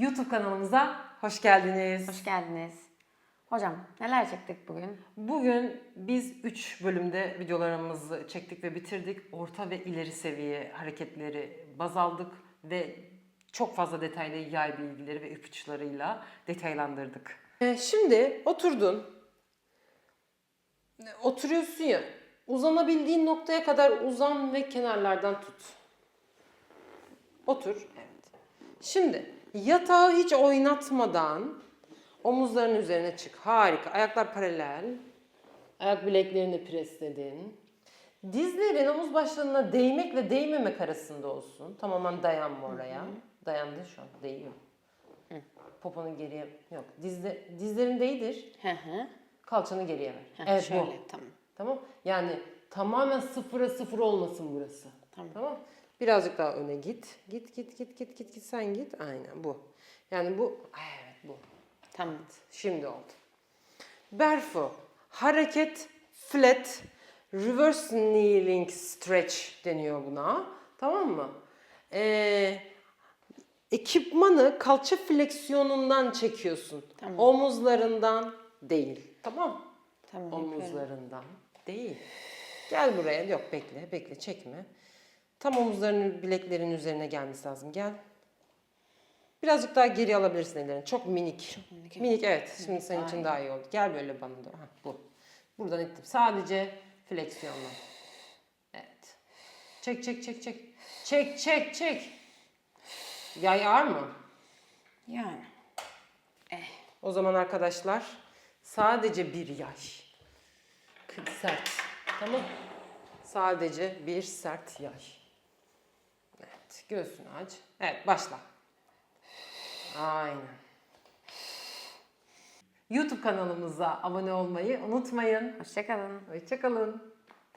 YouTube kanalımıza hoş geldiniz. Hoş geldiniz. Hocam neler çektik bugün? Bugün biz 3 bölümde videolarımızı çektik ve bitirdik. Orta ve ileri seviye hareketleri baz aldık ve çok fazla detaylı yay bilgileri ve ipuçlarıyla detaylandırdık. E, şimdi oturdun. E, Oturuyorsun ya. Uzanabildiğin noktaya kadar uzan ve kenarlardan tut. Otur. Evet. Şimdi yatağı hiç oynatmadan omuzların üzerine çık. Harika. Ayaklar paralel. Ayak bileklerini presledin. Dizlerin omuz başlarına değmekle değmemek arasında olsun. Tamamen dayanma oraya. Dayandın şu an. Değiyor. Poponu geriye yok. Dizle, dizlerin değdir. Hı hı. Kalçanı geriye ver. Heh, evet şöyle bu. tamam. Tamam. Yani tamamen sıfıra sıfır olmasın burası. Tamam. Tamam. Birazcık daha öne git. Git git git git git git sen git. Aynen bu. Yani bu evet bu. Tamam. Şimdi oldu. Berfo. Hareket flat reverse kneeling stretch deniyor buna. Tamam mı? Ee, ekipmanı kalça fleksiyonundan çekiyorsun. Tamam. Omuzlarından değil. Tamam. Tamam. yapıyorum. Omuzlarından değil. Gel buraya. Yok bekle. Bekle çekme. Tam omuzlarının bileklerin üzerine gelmesi lazım. Gel. Birazcık daha geri alabilirsin ellerini. Çok minik. minik, minik. evet. Şimdi senin için daha iyi oldu. Gel böyle bana doğru. Hah, bu. Buradan ittim. Sadece fleksiyonla. Evet. Çek çek çek çek. Çek çek çek. Yay ağır mı? Yani. O zaman arkadaşlar sadece bir yay. Kıt sert. Tamam. Sadece bir sert yay. Evet. Göğsünü aç. Evet başla. Aynen. YouTube kanalımıza abone olmayı unutmayın. Hoşçakalın. Hoşçakalın.